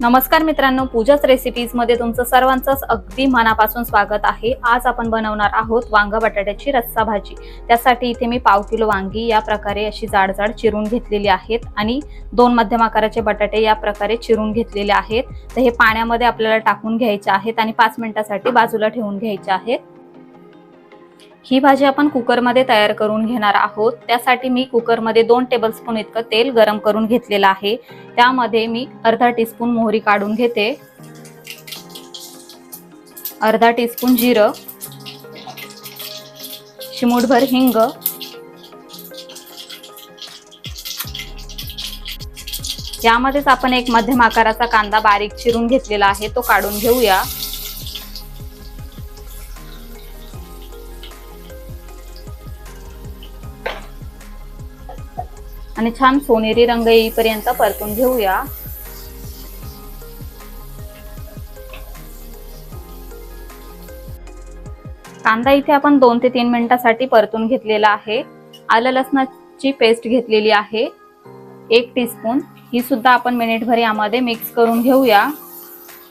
नमस्कार मित्रांनो पूजाच रेसिपीजमध्ये तुमचं सर्वांचंच अगदी मनापासून स्वागत आहे. आज आपण बनवणार आहोत वांग बटाट्याची रस्सा भाजी. त्यासाठी इथे मी पाव किलो वांगी या प्रकारे अशी जाड जाड चिरून घेतलेली आहेत आणि दोन मध्यम आकाराचे बटाटे या प्रकारे चिरून घेतलेले आहेत. तर हे पाण्यामध्ये आपल्याला टाकून घ्यायचे आहेत आणि पाच मिनिटासाठी बाजूला ठेवून घ्यायचे आहेत. ही भाजी आपण कुकरमध्ये तयार करून घेणार आहोत. त्यासाठी मी कुकरमध्ये दोन टेबलस्पून इतकं तेल गरम करून घेतलेलं आहे. त्यामध्ये मी अर्धा टीस्पून मोहरी काढून घेते. अर्धा टीस्पून जिरं. चिमूटभर हिंग. यामध्येच आपण एक मध्यम आकाराचा कांदा बारीक चिरून घेतलेला आहे तो काढून घेऊया. आणि छान सोनेरी रंग येईपर्यंत परतून घेऊया. कांदा इथे आपण दोन ते तीन मिनिटासाठी परतून घेतलेला आहे. आलं लसणाची पेस्ट घेतलेली आहे. एक टीस्पून ही सुद्धा आपण मिनिटभर यामध्ये मिक्स करून घेऊया.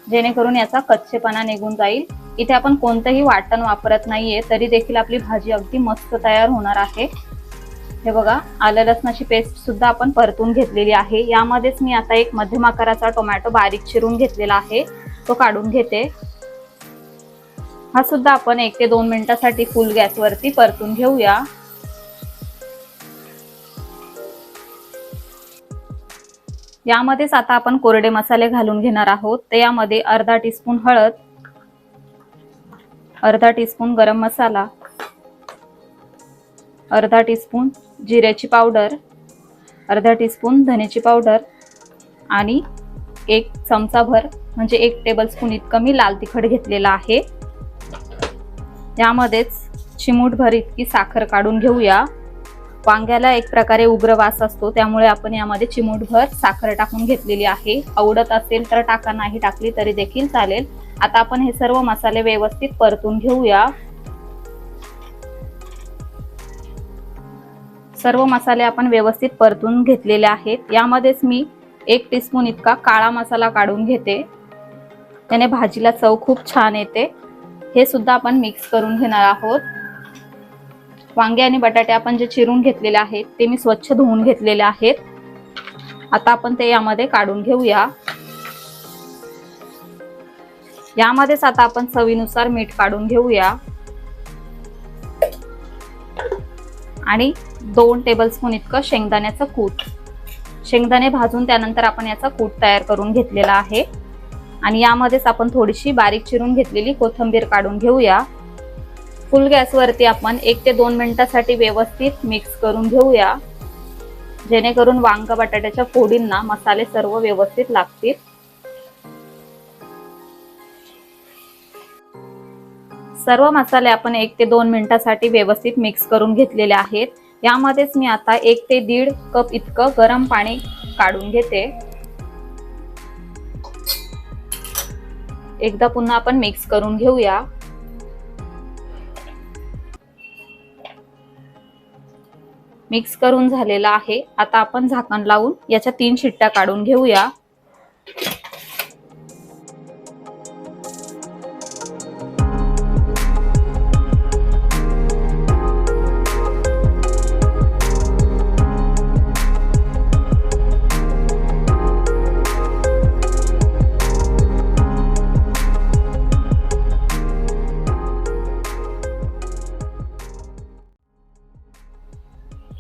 जेणेकरून याचा कच्चेपणा निघून जाईल. इथे आपण कोणतंही वाटण वापरत नाहीये तरी देखील आपली भाजी अगदी मस्त तयार होणार आहे. हे बघा आलं लसणाची पेस्ट सुद्धा आपण परतून घेतलेली आहे. यामध्येच मी आता एक मध्यम आकाराचा टोमॅटो बारीक चिरून घेतलेला आहे. तो काढून घेते. हा सुद्धा आपण एक ते दोन मिनिटासाठी फुल गॅसवरती परतून घेऊया. यामध्येच आता आपण कोरडे मसाले घालून घेणार आहोत. तर यामध्ये अर्धा टीस्पून हळद अर्धा टीस्पून गरम मसाला अर्धा टीस्पून जिऱ्याची पावडर अर्धा टीस्पून धनेची पावडर आणि एक चमचाभर म्हणजे एक टेबलस्पून इतकं मी लाल तिखट घेतलेला आहे. यामध्येच चिमूटभर इतकी साखर काढून घेऊया. वांग्याला एक प्रकारे उग्र वास असतो त्यामुळे आपण यामध्ये चिमूटभर साखर टाकून घेतलेली आहे. आवडत असेल तर टाका नाही टाकली तरी देखील चालेल. आता आपण हे सर्व मसाले व्यवस्थित परतून घेऊया. सर्व मसाले आपण व्यवस्थित परतून घेतलेले आहेत. यामध्येच मी एक टीस्पून इतका काळा मसाला काढून घेते. त्याने भाजीला चव खूप छान येते. हे सुद्धा आपण मिक्स करून घेणार आहोत. वांगे आणि बटाटे आपण जे चिरून घेतलेले आहेत ते मी स्वच्छ धुवून घेतलेले आहेत. आता आपण ते यामध्ये काढून घेऊया. यामध्येच आता आपण चवीनुसार मीठ काढून घेऊया. आणि दोन टेबलस्पून इतकं शेंगदाण्याचं कूट. शेंगदाणे भाजून त्यानंतर आपण याचा कूट तयार करून घेतलेला आहे. आणि यामध्येच आपण थोडीशी बारीक चिरून घेतलेली कोथिंबीर काढून घेऊया. फुल गॅसवरती आपण एक ते दोन मिनिटासाठी व्यवस्थित मिक्स करून घेऊया. जेणेकरून वांग बटाट्याच्या फोडींना मसाले सर्व व्यवस्थित लागतील. सर्व मसाले आपण एक ते दोन मिनिटासाठी व्यवस्थित मिक्स करून घेतलेले आहेत. यामध्येच मी आता एक ते दीड कप इतकं गरम पाणी काढून घेते. एकदा पुन्हा आपण मिक्स करून घेऊया. मिक्स करून झालेला आहे. आता आपण झाकण लावून याच्या तीन शिट्ट्या काढून घेऊया.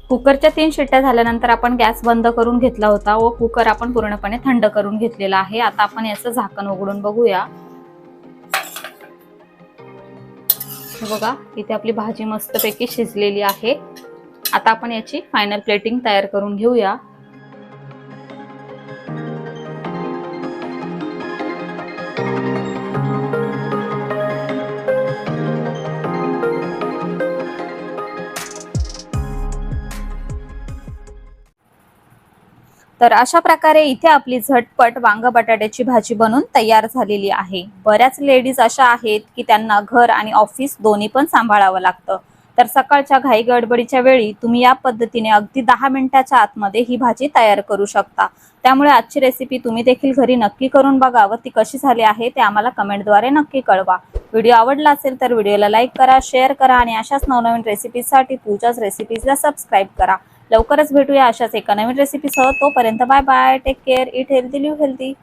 कुकरच्या तीन शिट्ट्या झाल्यानंतर आपण गॅस बंद करून घेतला होता. व कुकर आपण पूर्णपणे थंड करून घेतलेला आहे. आता आपण याचं झाकण उघडून बघूया. बघा इथे आपली भाजी मस्तपैकी शिजलेली आहे. आता आपण याची फायनल प्लेटिंग तयार करून घेऊया. तर अशा प्रकारे इथे आपली झटपट वांग बटाट्याची भाजी बनून तयार झालेली आहे. बऱ्याच लेडीज अशा आहेत की त्यांना घर आणि ऑफिस दोन्ही पण सांभाळावं लागतं. तर सकाळच्या घाई गडबडीच्या वेळी तुम्ही या पद्धतीने अगदी दहा मिनिटाच्या आतमध्ये ही भाजी तयार करू शकता. त्यामुळे आजची रेसिपी तुम्ही देखील घरी नक्की करून बघा व ती कशी झाली आहे ते आम्हाला कमेंटद्वारे नक्की कळवा. व्हिडिओ आवडला असेल तर व्हिडिओला लाईक करा शेअर करा आणि अशाच नवनवीन रेसिपीजसाठी पूजाच रेसिपीजला सबस्क्राईब करा. लवकरच भेटूया अशाच एका नवीन रेसिपीसह तोपर्यंत bye bye take care eat healthy live healthy